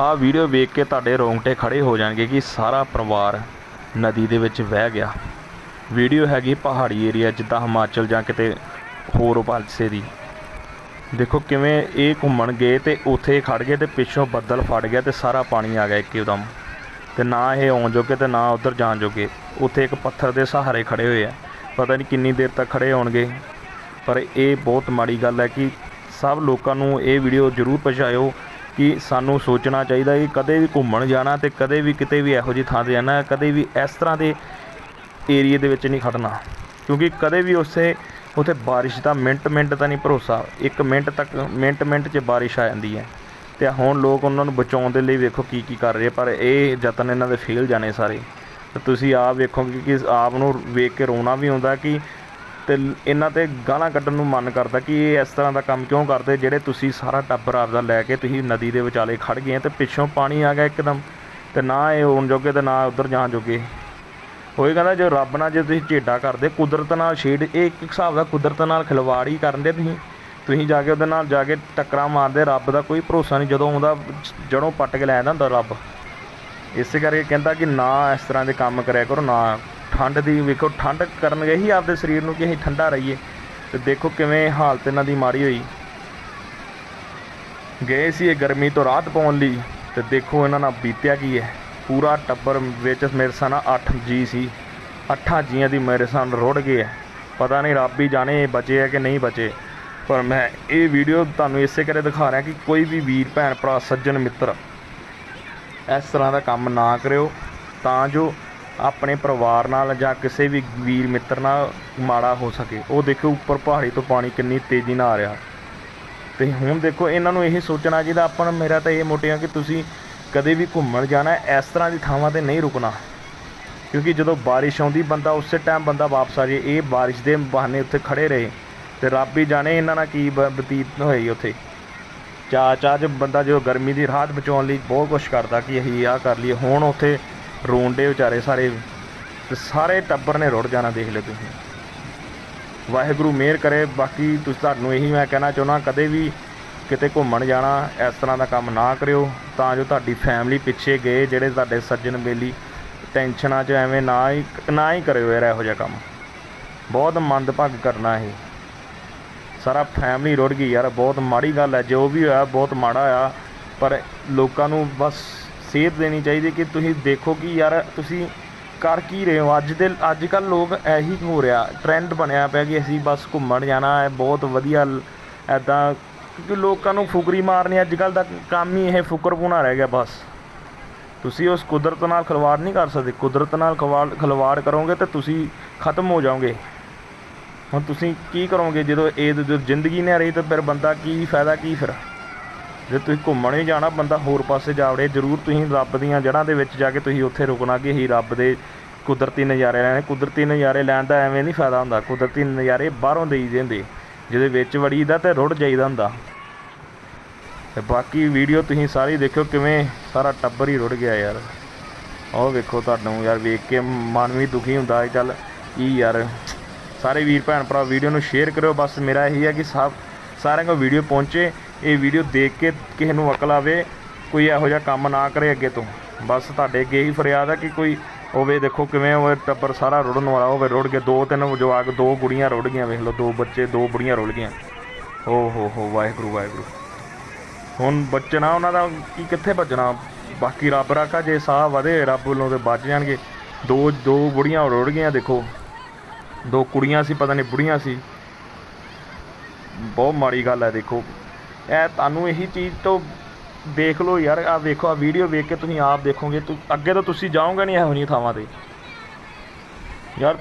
ਆਹ ਵੀਡੀਓ ਵੇਖ ਕੇ ਤੁਹਾਡੇ ਰੋਂਗਟੇ ਖੜੇ ਹੋ ਜਾਣਗੇ ਕਿ ਸਾਰਾ ਪਰਿਵਾਰ ਨਦੀ ਦੇ ਵਿੱਚ ਵਹਿ ਗਿਆ। ਵੀਡੀਓ ਹੈਗੀ ਪਹਾੜੀ ਏਰੀਆ, ਜਿੱਦਾਂ ਹਿਮਾਚਲ ਜਾਂ ਕਿਤੇ ਹੋਰ ਪਾਸੇ ਦੀ। ਦੇਖੋ ਕਿਵੇਂ ਇਹ ਘੁੰਮਣ ਗਏ ਤੇ ਉੱਥੇ ਖੜ ਗਏ ਤੇ ਪਿੱਛੋਂ ਬੱਦਲ ਫੜ ਗਿਆ ਤੇ ਸਾਰਾ ਪਾਣੀ ਆ ਗਿਆ ਇੱਕਦਮ ਤੇ ਨਾ ਇਹ ਆਉਣ ਜੋਗੇ ਤੇ ਨਾ ਉਧਰ ਜਾਣ ਜੋਗੇ। ਉੱਥੇ ਇੱਕ ਪੱਥਰ ਦੇ ਸਹਾਰੇ ਖੜੇ ਹੋਏ ਆ। ਪਤਾ ਨਹੀਂ ਕਿੰਨੀ ਦੇਰ ਤੱਕ ਖੜੇ ਹੋਣਗੇ। ਪਰ ਇਹ ਬਹੁਤ ਮਾੜੀ ਗੱਲ ਹੈ ਕਿ ਸਭ ਲੋਕਾਂ ਨੂੰ ਇਹ ਵੀਡੀਓ ਜ਼ਰੂਰ ਪਹੁੰਚਾਇਓ। ਕਿ ਸਾਨੂੰ ਸੋਚਣਾ ਚਾਹੀਦਾ ਕਿ ਕਦੇ ਵੀ ਘੁੰਮਣ ਜਾਣਾ ਤੇ ਕਦੇ ਵੀ ਕਿਤੇ ਵੀ ਇਹੋ ਜਿਹੀ ਥਾਂ ਤੇ ਜਾਣਾ, ਕਦੇ ਵੀ ਇਸ ਤਰ੍ਹਾਂ ਦੇ ਏਰੀਏ ਦੇ ਵਿੱਚ ਨਹੀਂ ਖੜਨਾ ਕਿਉਂਕਿ ਕਦੇ ਵੀ ਉਸੇ, ਉਥੇ ਬਾਰਿਸ਼ ਦਾ ਮਿੰਟ ਮਿੰਟ ਦਾ ਨਹੀਂ ਭਰੋਸਾ, ਇੱਕ ਮਿੰਟ ਤੱਕ, ਮਿੰਟ ਮਿੰਟ 'ਚ ਬਾਰਿਸ਼ ਆ ਜਾਂਦੀ ਹੈ। ਤੇ ਹੁਣ ਲੋਕ ਉਹਨਾਂ ਨੂੰ ਬਚਾਉਣ ਦੇ ਲਈ ਵੇਖੋ ਕੀ ਕੀ ਕਰ ਰਹੇ ਪਰ ਇਹ ਯਤਨ ਇਹਨਾਂ ਦੇ ਫੇਲ ਜਾਣੇ ਸਾਰੇ। ਤੇ ਤੁਸੀਂ ਆਪ ਵੇਖੋ ਕਿ ਆਪ ਨੂੰ ਵੇਖ ਕੇ ਰੋਣਾ ਵੀ ਆਉਂਦਾ ਕਿ ਤੇ ਇਹਨਾਂ ਤੇ ਗਾਲਾਂ ਕੱਢਣ ਨੂੰ ਮਨ ਕਰਦਾ ਕਿ ਇਹ ਇਸ ਤਰ੍ਹਾਂ ਦਾ ਕੰਮ ਕਿਉਂ ਕਰਦੇ? ਜਿਹੜੇ ਤੁਸੀਂ ਸਾਰਾ ਟੱਬਰ ਆਪਦਾ ਲੈ ਕੇ ਤੁਸੀਂ ਨਦੀ ਦੇ ਵਿਚਾਲੇ ਖੜ ਗਏ ਤੇ ਪਿੱਛੋਂ ਪਾਣੀ ਆ ਗਿਆ ਇੱਕਦਮ ਤੇ ਨਾ ਇਹ ਆਉਣ ਜੋਗੇ ਤੇ ਨਾ ਉਧਰ ਜਾਣ ਜੋਗੇ। ਹੋਏ ਕਹਿੰਦਾ ਜੇ ਰੱਬ ਨਾਲ ਜੇ ਤੁਸੀਂ ਝੇਡਾ ਕਰਦੇ, ਕੁਦਰਤ ਨਾਲ ਛੇੜ, ਇਹ ਇੱਕ ਹਿਸਾਬ ਦਾ ਕੁਦਰਤ ਨਾਲ ਖਿਲਵਾੜ ਹੀ ਕਰਨ ਦੇ ਤੁਸੀਂ। ਤੁਸੀਂ ਜਾ ਕੇ ਉਹਦੇ ਨਾਲ ਜਾ ਕੇ ਟੱਕਰਾਂ ਮਾਰਦੇ, ਰੱਬ ਦਾ ਕੋਈ ਭਰੋਸਾ ਨਹੀਂ। ਜਦੋਂ ਆਉਂਦਾ ਜੜੋਂ ਪੱਟ ਕੇ ਲੈ ਜਾਂਦਾ ਹੁੰਦਾ ਰੱਬ। ਇਸੇ ਕਰਕੇ ਕਹਿੰਦਾ ਕਿ ਨਾ ਇਸ ਤਰ੍ਹਾਂ ਦੇ ਕੰਮ ਕਰਿਆ ਕਰੋ, ਨਾ ਠੰਡ ਦੀ, ਵੇਖੋ, ਠੰਡ ਕਰਨ ਗਏ ਹੀ ਆਪਦੇ ਸਰੀਰ ਨੂੰ ਕਿ ਅਸੀਂ ਠੰਡਾ ਰਹੀਏ। ਤੇ ਦੇਖੋ ਕਿਵੇਂ ਹਾਲਤ ਇਹਨਾਂ ਦੀ ਮਾੜੀ ਹੋਈ। ਗਏ ਸੀ ਇਹ ਗਰਮੀ ਤੋਂ ਰਾਹਤ ਪਾਉਣ ਲਈ, ਤੇ ਦੇਖੋ ਇਹਨਾਂ ਨਾਲ ਬੀਤਿਆ ਕੀ ਹੈ। ਪੂਰਾ ਟੱਬਰ ਵਿੱਚ ਮੇਰੇ ਸਾਹ ਨਾਲ 8 ਜੀ ਸੀ। ਅੱਠਾਂ ਜੀਆਂ ਦੀ ਮੇਰੇ ਸਾਹ ਰੁੜ ਗਏ ਹੈ। ਪਤਾ ਨਹੀਂ ਰੱਬ ਹੀ ਜਾਣੇ ਇਹ ਬਚੇ ਹੈ ਕਿ ਨਹੀਂ ਬਚੇ। ਪਰ ਮੈਂ ਇਹ ਵੀਡੀਓ ਤੁਹਾਨੂੰ ਇਸੇ ਕਰੇ ਦਿਖਾ ਰਿਹਾ ਕਿ ਕੋਈ ਵੀ ਵੀਰ, ਭੈਣ, ਭਰਾ, ਸੱਜਣ, ਮਿੱਤਰ ਇਸ ਤਰ੍ਹਾਂ ਦਾ ਕੰਮ ਨਾ ਕਰਿਓ। ਤਾਂ ਜੋ ਆਪਣੇ ਪਰਿਵਾਰ ਨਾਲ ਜਾਂ ਕਿਸੇ ਵੀ ਵੀਰ ਮਿੱਤਰ ਨਾਲ ਮਾੜਾ ਹੋ ਸਕੇ। ਉਹ ਦੇਖੋ ਉੱਪਰ ਪਹਾੜੀ ਤੋਂ ਪਾਣੀ ਕਿੰਨੀ ਤੇਜ਼ੀ ਨਾਲ ਆ ਰਿਹਾ। ਤੇ ਹੁਣ ਦੇਖੋ ਇਹਨਾਂ ਨੂੰ ਇਹ ਸੋਚਣਾ ਚਾਹੀਦਾ, ਆਪਾਂ ਨੂੰ ਮੇਰਾ ਤਾਂ ਇਹ ਮੋਟਿਆ ਕਿ ਤੁਸੀਂ ਕਦੇ ਵੀ ਘੁੰਮਣ ਜਾਣਾ, ਇਸ ਤਰ੍ਹਾਂ ਦੀ ਥਾਵਾਂ ਤੇ ਨਹੀਂ ਰੁਕਣਾ। ਕਿਉਂਕਿ ਜਦੋਂ ਬਾਰਿਸ਼ ਆਉਂਦੀ, ਬੰਦਾ ਉਸੇ ਟਾਈਮ ਬੰਦਾ ਵਾਪਸ ਆ ਜੇ। ਇਹ ਬਾਰਿਸ਼ ਦੇ ਬਹਾਨੇ ਉੱਥੇ ਖੜੇ ਰਹੇ ਤੇ ਰੱਬ ਹੀ ਜਾਣੇ ਇਹਨਾਂ ਨਾਲ ਕੀ ਬਤੀਤ ਹੋਈ ਉੱਥੇ। ਚਾ ਚਾ ਚ ਬੰਦਾ ਜੋ ਗਰਮੀ ਦੀ ਰਾਹਤ ਬਚਾਉਣ ਲਈ ਬਹੁਤ ਕੁਛ ਕਰਦਾ ਕਿ ਅਸੀਂ ਆਹ ਕਰ ਲਈਏ। ਹੁਣ ਉੱਥੇ ਰੋਂਡੇ ਵਿਚਾਰੇ ਸਾਰੇ। ਤੇ ਸਾਰੇ ਟੱਬਰ ਨੇ ਰੁੜ ਜਾਣਾ ਦੇਖ ਲਿਓ ਤੁਸੀਂ। ਵਾਹਿਗੁਰੂ ਮਿਹਰ ਕਰੇ। ਬਾਕੀ ਤੁਸੀਂ ਤੁਹਾਨੂੰ ਇਹੀ ਮੈਂ ਕਹਿਣਾ ਚਾਹੁੰਦਾ, ਕਦੇ ਵੀ ਕਿਤੇ ਘੁੰਮਣ ਜਾਣਾ, ਇਸ ਤਰ੍ਹਾਂ ਦਾ ਕੰਮ ਨਾ ਕਰਿਓ। ਤਾਂ ਜੋ ਤੁਹਾਡੀ ਫੈਮਿਲੀ ਪਿੱਛੇ ਗਏ, ਜਿਹੜੇ ਤੁਹਾਡੇ ਸੱਜਣ ਬੇਲੀ ਟੈਨਸ਼ਨਾਂ 'ਚ ਐਵੇਂ ਨਾ ਹੀ ਨਾ ਹੀ ਕਰਿਓ ਯਾਰ ਇਹੋ ਜਿਹਾ ਕੰਮ। ਬਹੁਤ ਮੰਦਭਾਗ ਕਰਨਾ ਇਹ। ਸਾਰਾ ਫੈਮਿਲੀ ਰੁੜ ਗਈ ਯਾਰ। ਬਹੁਤ ਮਾੜੀ ਗੱਲ ਹੈ। ਜੋ ਵੀ ਹੋਇਆ, ਬਹੁਤ ਮਾੜਾ ਆ ਪਰ ਲੋਕਾਂ ਨੂੰ ਬਸ ਸੇਧ ਦੇਣੀ ਚਾਹੀਦੀ ਕਿ ਤੁਸੀਂ ਦੇਖੋ ਕਿ ਯਾਰ ਤੁਸੀਂ ਕਰ ਕੀ ਰਹੇ ਹੋ? ਅੱਜ ਦੇ ਅੱਜ ਕੱਲ ਲੋਕ ਇਹੀ ਹੋ ਰਿਹਾ ਟ੍ਰੈਂਡ ਬਣਿਆ ਪਿਆ ਕਿ ਅਸੀਂ ਬਸ ਘੁੰਮਣ ਜਾਣਾ ਹੈ, ਬਹੁਤ ਵਧੀਆ ਐਦਾਂ ਕਿਉਂਕਿ ਲੋਕਾਂ ਨੂੰ ਫੁਕਰੀ ਮਾਰਨੀ, ਅੱਜ ਕੱਲ ਦਾ ਕੰਮ ਹੀ ਇਹ ਫੁਕਰਪੂਣਾ ਰਹਿ ਗਿਆ ਬਸ। ਤੁਸੀਂ ਉਸ ਕੁਦਰਤ ਨਾਲ ਖਲਵਾੜ ਨਹੀਂ ਕਰ ਸਕਦੇ। ਕੁਦਰਤ ਨਾਲ ਖਿਲਵਾੜ ਖਿਲਵਾੜ ਕਰੋਗੇ ਤਾਂ ਤੁਸੀਂ ਖਤਮ ਹੋ ਜਾਓਗੇ। ਹੁਣ ਤੁਸੀਂ ਕੀ ਕਰੋਗੇ ਜਦੋਂ ਇਹ ਜ਼ਿੰਦਗੀ ਨਹੀਂ ਰਹੀ ਤਾਂ ਫਿਰ ਬੰਦਾ ਕੀ ਫਾਇਦਾ, ਕੀ ਫਿਰ? ਜੇ ਤੁਸੀਂ ਘੁੰਮਣ ਹੀ ਜਾਣਾ, ਬੰਦਾ ਹੋਰ ਪਾਸੇ ਜਾ ਵੜੇ, ਜ਼ਰੂਰ ਤੁਸੀਂ ਰੱਬ ਦੀਆਂ ਜੜ੍ਹਾਂ ਦੇ ਵਿੱਚ ਜਾ ਕੇ ਤੁਸੀਂ ਉੱਥੇ ਰੁਕਣਾ ਕਿ ਹੀ ਰੱਬ ਦੇ ਕੁਦਰਤੀ ਨਜ਼ਾਰੇ ਲੈਣੇ। ਕੁਦਰਤੀ ਨਜ਼ਾਰੇ ਲੈਣ ਦਾ ਐਵੇਂ ਨਹੀਂ ਫਾਇਦਾ ਹੁੰਦਾ। ਕੁਦਰਤੀ ਨਜ਼ਾਰੇ ਬਾਹਰੋਂ ਦੇਈ ਜਾਂਦੇ ਜਿਹਦੇ ਵਿੱਚ ਵੜੀਦਾ ਤੇ ਰੁੜ ਜਾਈਦਾ ਹੁੰਦਾ। ਤੇ ਬਾਕੀ ਵੀਡੀਓ ਤੁਸੀਂ ਸਾਰੀ ਦੇਖਿਓ ਕਿਵੇਂ ਸਾਰਾ ਟੱਬਰ ਹੀ ਰੁੜ ਗਿਆ ਯਾਰ। ਉਹ ਵੇਖੋ ਤੁਹਾਨੂੰ ਯਾਰ, ਵੇਖ ਕੇ ਮਨ ਵੀ ਦੁਖੀ ਹੁੰਦਾ ਹੈ। ਚੱਲ, ਕੀ ਯਾਰ। ਸਾਰੇ ਵੀਰ ਭੈਣ ਭਰਾ ਵੀਡੀਓ ਨੂੰ ਸ਼ੇਅਰ ਕਰਿਓ। ਬਸ ਮੇਰਾ ਇਹੀ ਹੈ ਕਿ ਸਭ ਸਾਰਿਆਂ ਕੋਲ ਵੀਡੀਓ ਪਹੁੰਚੇ। ਇਹ ਵੀਡੀਓ ਦੇਖ ਕੇ ਕਿਸੇ ਨੂੰ ਅਕਲ ਆਵੇ, ਕੋਈ ਇਹੋ ਜਿਹਾ ਕੰਮ ਨਾ ਕਰੇ ਅੱਗੇ ਤੋਂ। ਬਸ ਤੁਹਾਡੇ ਅੱਗੇ ਹੀ ਫਰਿਆਦ ਹੈ ਕਿ ਕੋਈ ਹੋਵੇ, ਦੇਖੋ ਕਿਵੇਂ ਉਹ ਟੱਬਰ ਸਾਰਾ ਰੁੜਨ ਵਾਲਾ ਹੋਵੇ, ਰੁੜ ਕੇ ਦੋ ਤਿੰਨ ਜਵਾਕ, ਦੋ ਕੁੜੀਆਂ ਰੁੜ ਗਈਆਂ, ਵੇਖ ਲਓ, ਦੋ ਬੱਚੇ, ਦੋ ਬੁੜੀਆਂ ਰੁੜ ਗਈਆਂ। ਓ ਹੋ ਹੋ, ਵਾਹਿਗੁਰੂ ਵਾਹਿਗੁਰੂ। ਹੁਣ ਬਚਣਾ ਉਹਨਾਂ ਦਾ, ਕੀ ਕਿੱਥੇ ਬਚਣਾ? ਬਾਕੀ ਰੱਬ ਰਾਖਾ ਜੇ ਸਾਹ ਵਧੇ, ਰੱਬ ਵੱਲੋਂ ਤੇ ਬਚ ਜਾਣਗੇ। ਦੋ ਦੋ ਬੁੜੀਆਂ ਰੁੜ ਗਈਆਂ, ਦੇਖੋ। ਦੋ ਕੁੜੀਆਂ ਸੀ, ਪਤਾ ਨਹੀਂ ਬੁੜੀਆਂ ਸੀ। ਬਹੁਤ ਮਾੜੀ ਗੱਲ ਹੈ ਦੇਖੋ। ਇਹ ਤੁਹਾਨੂੰ ਇਹੀ ਚੀਜ਼ ਤੋਂ ਦੇਖ ਲਓ ਯਾਰ ਆ ਵੇਖੋ ਆ ਵੀਡੀਓ ਵੇਖ ਕੇ ਤੁਸੀਂ ਆਪ ਦੇਖੋਗੇ, ਤੂੰ, ਅੱਗੇ ਤੋਂ ਤੁਸੀਂ ਜਾਓਗੇ ਨਹੀਂ ਇਹੋ ਜਿਹੀਆਂ ਥਾਵਾਂ ਤੇ। ਯਾਰ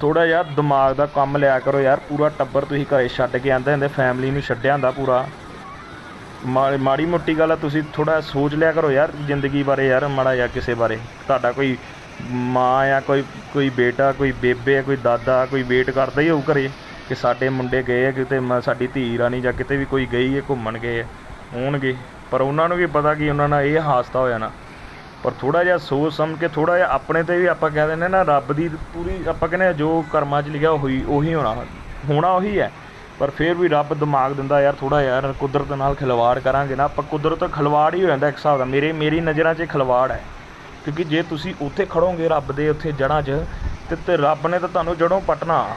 ਥੋੜਾ ਜਿਹਾ ਦਿਮਾਗ ਦਾ ਕੰਮ ਲਿਆ ਕਰੋ ਯਾਰ, ਪੂਰਾ ਟੱਬਰ ਤੁਸੀਂ ਘਰੇ ਛੱਡ ਕੇ ਆਂਦੇ ਹੁੰਦੇ ਫੈਮਿਲੀ ਨੂੰ ਛੱਡਿਆ ਹੁੰਦਾ ਪੂਰਾ। ਮਾ- ਮਾੜੀ ਮੋਟੀ ਗੱਲ ਆ, ਤੁਸੀਂ ਥੋੜਾ ਸੋਚ ਲਿਆ ਕਰੋ ਯਾਰ, ਜ਼ਿੰਦਗੀ ਬਾਰੇ ਯਾਰ, ਮਾੜਾ ਜਾਂ ਕਿਸੇ ਬਾਰੇ। ਤੁਹਾਡਾ ਕੋਈ ਮਾਂ ਜਾਂ ਕੋਈ ਕੋਈ ਬੇਟਾ, ਕੋਈ ਬੇਬੇ, ਕੋਈ ਦਾਦਾ, ਕੋਈ ਵੇਟ ਕਰਦਾ ਹੀ ਹੋਊ ਘਰੇ। ਕਿ ਸਾਡੇ ਮੁੰਡੇ ਗਏ ਆ ਕਿਤੇ ਮ- ਸਾਡੀ ਧੀ ਰਾਣੀ ਜਾਂ ਕਿਤੇ ਵੀ ਕੋਈ ਗਈ ਹੈ ਘੁੰਮਣ ਗਏ ਹੋਣਗੇ। ਪਰ ਉਹਨਾਂ ਨੂੰ ਵੀ ਪਤਾ ਕਿ ਉਹਨਾਂ ਨਾਲ ਇਹ ਹਾਦਸਾ ਹੋ ਜਾਣਾ ਪਰ ਥੋੜਾ ਜਿਹਾ ਸੋਚ ਸਮਝ ਕੇ ਥੋੜਾ ਜਿਹਾ ਆਪਣੇ ਤੇ ਵੀ ਆਪਾਂ ਕਹਿ ਦਿੰਦੇ ਨਾ, ਰੱਬ ਦੀ ਪੂਰੀ ਆਪਾਂ ਕਹਿੰਦੇ ਹਾਂ ਜੋ ਕਰਮਾਂ 'ਚ ਲਿਖਿਆ ਹੋਈ ਉਹੀ ਹੋਣਾ ਹੋਣਾ ਉਹੀ ਹੈ। ਪਰ ਫਿਰ ਵੀ ਰੱਬ ਦਿਮਾਗ ਦਿੰਦਾ, ਯਾਰ ਥੋੜਾ ਯਾਰ ਕੁਦਰਤ ਨਾਲ ਖਿਲਵਾੜ ਕਰਾਂਗੇ ਨਾ। ਆਪਾਂ ਕੁਦਰਤ ਖਿਲਵਾੜ ਹੀ ਹੋ ਜਾਂਦਾ ਇੱਕ ਹਿਸਾਬ ਦਾ। ਮੇਰੇ, ਮੇਰੀ ਨਜ਼ਰਾਂ 'ਚ ਖਿਲਵਾੜ ਹੈ। ਕਿਉਂਕਿ ਜੇ ਤੁਸੀਂ ਉੱਥੇ ਖੜੋਗੇ ਰੱਬ ਦੇ ਉੱਥੇ ਜੜ੍ਹਾਂ 'ਚ, ਤੇ ਤੇ ਰੱਬ ਨੇ ਤਾਂ ਤੁਹਾਨੂੰ ਜੜੋਂ ਪਟਣਾ।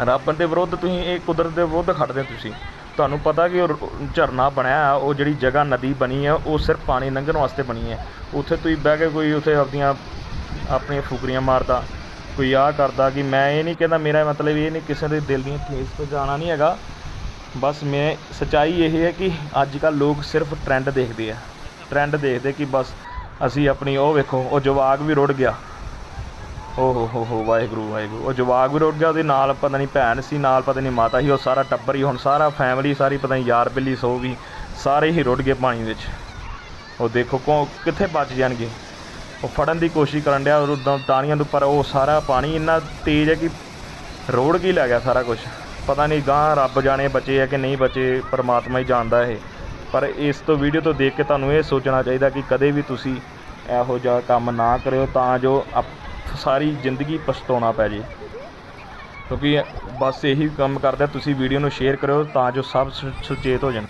ਰੱਬ ਦੇ ਵਿਰੁੱਧ ਤੁਸੀਂ ਇਹ ਕੁਦਰਤ ਦੇ ਵਿਰੁੱਧ ਖੜਦੇ ਤੁਸੀਂ। ਤੁਹਾਨੂੰ ਪਤਾ ਕਿ ਉਹ ਝਰਨਾ ਬਣਿਆ ਉਹ ਜਿਹੜੀ ਜਗ੍ਹਾ ਨਦੀ ਬਣੀ ਹੈ ਉਹ ਸਿਰਫ ਪਾਣੀ ਲੰਘਣ ਵਾਸਤੇ ਬਣੀ ਹੈ ਉੱਥੇ ਤੁਸੀਂ ਬਹਿ ਕੇ ਕੋਈ ਉੱਥੇ ਆਪਦੀਆਂ, ਆਪਣੀਆਂ ਫੁਕਰੀਆਂ ਮਾਰਦਾ, ਕੋਈ ਆਹ ਕਰਦਾ ਕਿ ਮੈਂ ਇਹ ਨਹੀਂ ਕਹਿੰਦਾ, ਮੇਰਾ ਮਤਲਬ ਇਹ ਨਹੀਂ ਕਿਸੇ ਦੇ ਦਿਲ ਦੀਆਂ ਠੇਸ ਪਹੁੰਚਾਉਣਾ ਨਹੀਂ ਹੈਗਾ। ਬਸ ਮੈਂ, ਸੱਚਾਈ ਇਹ ਹੈ ਕਿ ਅੱਜ ਕੱਲ ਲੋਕ ਸਿਰਫ ਟ੍ਰੈਂਡ ਦੇਖਦੇ ਆ। ਟ੍ਰੈਂਡ ਦੇਖਦੇ ਕਿ ਬਸ ਅਸੀਂ ਆਪਣੀ, ਉਹ ਵੇਖੋ, ਉਹ ਜਵਾਗ ਵੀ ਰੁੜ ਗਿਆ। ਓ ਹੋ ਹੋ ਹੋ ਵਾਹਿਗੁਰੂ ਵਾਹਿਗੁਰੂ। ਉਹ ਜਵਾਗ ਵੀ ਰੁੜ ਗਿਆ, ਉਹਦੇ ਨਾਲ ਪਤਾ ਨਹੀਂ ਭੈਣ ਸੀ, ਨਾਲ ਪਤਾ ਨਹੀਂ ਮਾਤਾ ਸੀ, ਉਹ ਸਾਰਾ ਟੱਬਰ ਹੀ, ਹੁਣ ਸਾਰਾ ਫੈਮਿਲੀ ਸਾਰੀ ਪਤਾ ਨਹੀਂ ਯਾਰ ਬਿੱਲੀ, ਸੋ ਵੀ, ਸਾਰੇ ਹੀ ਰੁੜ ਗਏ ਪਾਣੀ ਵਿੱਚ। ਉਹ ਦੇਖੋ, ਕੋ, ਕਿੱਥੇ ਬਚ ਜਾਣਗੇ? ਉਹ ਫੜਨ ਦੀ ਕੋਸ਼ਿਸ਼ ਕਰਨ ਡਿਆ ਉਦੋਂ ਤਾਣੀਆਂ ਨੂੰ ਪਰ ਉਹ ਸਾਰਾ ਪਾਣੀ ਇੰਨਾ ਤੇਜ਼ ਹੈ ਕਿ ਰੋੜ ਕੇ ਹੀ ਲੈ ਗਿਆ ਸਾਰਾ ਕੁਝ ਪਤਾ ਨਹੀਂ ਗਾਂ ਰੱਬ ਜਾਣੇ ਬਚੇ ਆ ਕਿ ਨਹੀਂ ਬਚੇ, ਪਰਮਾਤਮਾ ਹੀ ਜਾਣਦਾ ਇਹ। ਪਰ ਇਸ ਤੋਂ ਵੀਡੀਓ ਤੋਂ ਦੇਖ ਕੇ ਤੁਹਾਨੂੰ ਇਹ ਸੋਚਣਾ ਚਾਹੀਦਾ ਕਿ ਕਦੇ ਵੀ ਤੁਸੀਂ ਇਹੋ ਜਿਹਾ ਕੰਮ ਨਾ ਕਰਿਓ, ਤਾਂ ਜੋ ਆਪ- ਸਾਰੀ ਜ਼ਿੰਦਗੀ ਪਛਤਾਉਣਾ ਪੈ ਜੇ। ਕਿਉਂਕਿ ਬਸ ਇਹੀ ਕੰਮ ਕਰਦਾ ਤੁਸੀਂ ਵੀਡੀਓ ਨੂੰ ਸ਼ੇਅਰ ਕਰਿਓ ਤਾਂ ਜੋ ਸਭ ਸੁ- ਸੁਚੇਤ ਹੋ ਜਾਣ।